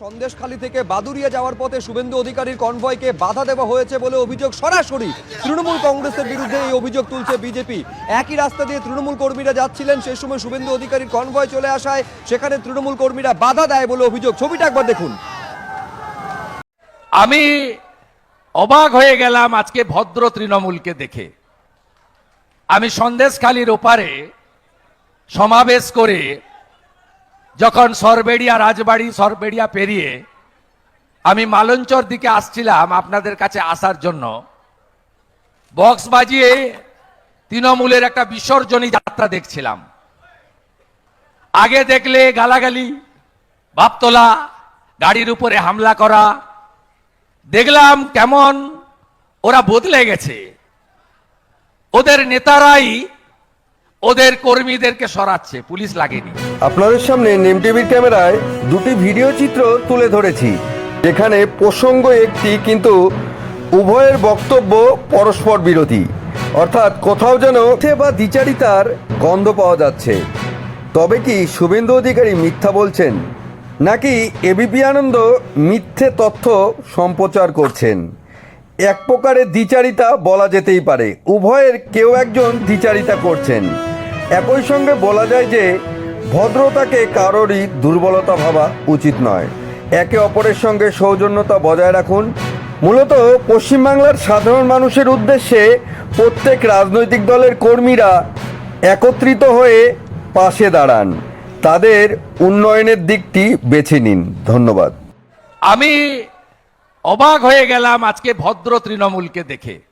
সন্দেশখালী থেকে বাদুরিয়া যাওয়ার পথে শুভেন্দু অধিকারীর কনভয়কে বাধা দেওয়া হয়েছে বলে অভিযোগ সরাসরি। তৃণমূল কংগ্রেসের বিরুদ্ধে এই অভিযোগ তুলছে বিজেপি। একই রাস্তা দিয়ে তৃণমূল কর্মীরা যাচ্ছিলেন সেই সময় শুভেন্দু অধিকারীর কনভয় চলে আসায় সেখানে তৃণমূল কর্মীরা বাধা দেয় বলে অভিযোগ। ছবিটা একবার দেখুন। আমি অবাক হয়ে গেলাম আজকে ভদ্র তৃণমূলকে দেখে। আমি সন্দেশখালীর ওপারে সমাবেশ করে যখন সরবেড়িয়া রাজবাড়ি, সরবেড়িয়া পেরিয়ে আমি মালঞ্চর দিকে আসছিলাম আপনাদের কাছে আসার জন্য, বক্স বাজিয়ে তৃণমূলের একটা বিসর্জনী যাত্রা দেখছিলাম। আগে দেখলে গালাগালি, ভাবতলা, গাড়ির উপরে হামলা করা, দেখলাম কেমন ওরা বদলে গেছে। ওদের নেতারাই ওদের কর্মীদেরকে সরাচ্ছে, পুলিশ লাগেনি। আপনাদের সামনে নেম টিভির ক্যামেরায় দুটি ভিডিও চিত্র তুলে ধরেছি, যেখানে প্রসঙ্গ একটি কিন্তু উভয়ের বক্তব্য পরস্পর বিরোধী। অর্থাৎ কোথাও যেন বা দ্বিচারিতার গন্ধ পাওয়া যাচ্ছে। তবে কি শুভেন্দু অধিকারী মিথ্যা বলছেন, নাকি এবিপি আনন্দ মিথ্যে তথ্য সম্প্রচার করছেন? এক প্রকারের দ্বিচারিতা বলা যেতেই পারে, উভয়ের কেউ একজন দ্বিচারিতা করছেন। একই সঙ্গে বলা যায় যে, ভদ্রতাকে কারোরই দুর্বলতা ভাবা উচিত নয়। একে অপরের সঙ্গে সৌজন্যতা বজায় রাখুন। মূলত পশ্চিমবাংলার সাধারণ মানুষের উদ্দেশ্যে প্রত্যেক রাজনৈতিক দলের কর্মীরা একত্রিত হয়ে পাশে দাঁড়ান। তাদের উন্নয়নের দিকটি বেছে নিন। ধন্যবাদ। আমি অবাক হয়ে গেলাম আজকে ভদ্র তৃণমূলকে দেখে।